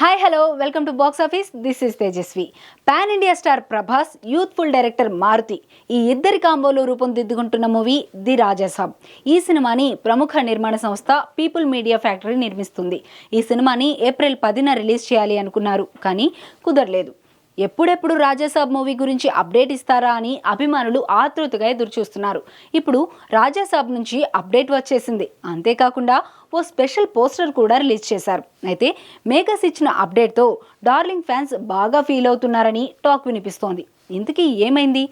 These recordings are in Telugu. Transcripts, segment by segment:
Hi hello welcome to box office this is Tejaswi pan India star Prabhas youthful director Maruthi ఈ ఇద్దరి కాంబోలో రూపొందిద్దుకుంటున్న మూవీ ది రాజాసాబ్. ఈ సినిమాని ప్రముఖ నిర్మాణ సంస్థ పీపుల్ మీడియా ఫ్యాక్టరీ నిర్మిస్తుంది. ఈ సినిమాని ఏప్రిల్ పదిన రిలీజ్ చేయాలి అనుకున్నారు కానీ కుదరలేదు. ఎప్పుడెప్పుడు రాజాసాబ్ మూవీ గురించి అప్డేట్ ఇస్తారా అని అభిమానులు ఆతృతగా ఎదురుచూస్తున్నారు. ఇప్పుడు రాజాసాబ్ నుంచి అప్డేట్ వచ్చేసింది. అంతేకాకుండా ఓ స్పెషల్ పోస్టర్ కూడా రిలీజ్ చేశారు. అయితే మేకర్స్ ఇచ్చిన అప్డేట్తో డార్లింగ్ ఫ్యాన్స్ బాగా ఫీల్ అవుతున్నారని టాక్ వినిపిస్తోంది. ఇంతకీ ఏమైంది?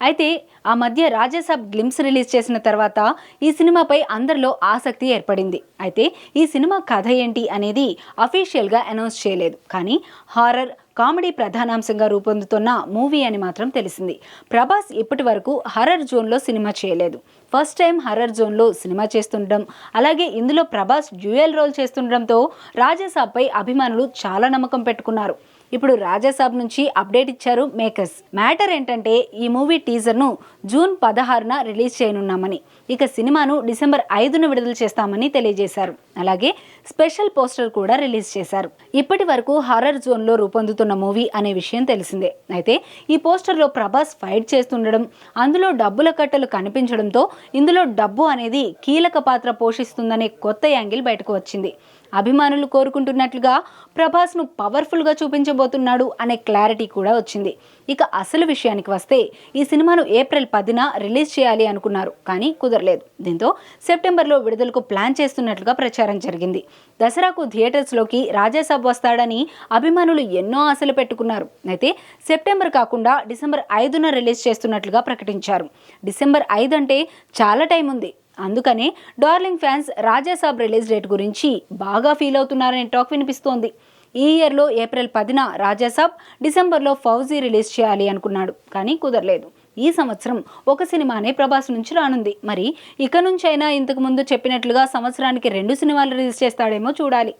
అయితే ఆ మధ్య రాజాసాబ్ గ్లిమ్స్ రిలీజ్ చేసిన తర్వాత ఈ సినిమాపై అందరిలో ఆసక్తి ఏర్పడింది. అయితే ఈ సినిమా కథ ఏంటి అనేది అఫీషియల్గా అనౌన్స్ చేయలేదు. కానీ హారర్ కామెడీ ప్రధానాంశంగా రూపొందుతున్న మూవీ అని మాత్రం తెలిసింది. ప్రభాస్ ఇప్పటి వరకు హర్రర్ జోన్లో సినిమా చేయలేదు. ఫస్ట్ టైం హర్రర్ జోన్లో సినిమా చేస్తుండడం అలాగే ఇందులో ప్రభాస్ డ్యూయల్ రోల్ చేస్తుండడంతో రాజాసాబ్పై అభిమానులు చాలా నమ్మకం పెట్టుకున్నారు. ఇప్పుడు రాజాసాబ్ నుంచి అప్డేట్ ఇచ్చారు మేకర్స్. మ్యాటర్ ఏంటంటే ఈ మూవీ టీజర్ను జూన్ పదహారున రిలీజ్ చేయనున్నామని. ఇక సినిమాను డిసెంబర్ ఐదున విడుదల చేస్తామని తెలియజేశారు. అలాగే స్పెషల్ పోస్టర్ కూడా రిలీజ్ చేశారు. ఇప్పటి వరకు హారర్ జోన్లో రూపొందుతున్న మూవీ అనే విషయం తెలిసిందే. అయితే ఈ పోస్టర్లో ప్రభాస్ ఫైట్ చేస్తుండడం అందులో డబ్బుల కట్టలు కనిపించడంతో ఇందులో డబ్బు అనేది కీలక పాత్ర పోషిస్తుందనే కొత్త యాంగిల్ బయటకు వచ్చింది. అభిమానులు కోరుకుంటున్నట్లుగా ప్రభాస్ను పవర్ఫుల్గా చూపించబోతున్నాడు అనే క్లారిటీ కూడా వచ్చింది. ఇక అసలు విషయానికి వస్తే ఈ సినిమాను ఏప్రిల్ పదిన రిలీజ్ చేయాలి అనుకున్నారు కానీ కుదరలేదు. దీంతో సెప్టెంబర్లో విడుదలకు ప్లాన్ చేస్తున్నట్లుగా ప్రచారం జరిగింది. దసరాకు థియేటర్స్లోకి రాజాసాబ్ వస్తాడని అభిమానులు ఎన్నో ఆశలు పెట్టుకున్నారు. అయితే సెప్టెంబర్ కాకుండా డిసెంబర్ ఐదున రిలీజ్ చేస్తున్నట్లుగా ప్రకటించారు. డిసెంబర్ ఐదు అంటే చాలా టైం ఉంది అందుకనే darling fans Raja Saab release date గురించి బాగా ఫీల్ అవుతున్నారనే టాక్ వినిపిస్తోంది. ఈ ఇయర్లో ఏప్రిల్ పదిన రాజాసాబ్ డిసెంబర్లో ఫౌజీ రిలీజ్ చేయాలి అనుకున్నాడు కానీ కుదరలేదు. ఈ సంవత్సరం ఒక సినిమానే ప్రభాస్ నుంచి రానుంది. మరి ఇక నుంచైనా ఇంతకుముందు చెప్పినట్లుగా సంవత్సరానికి రెండు సినిమాలు రిలీజ్ చేస్తాడేమో చూడాలి.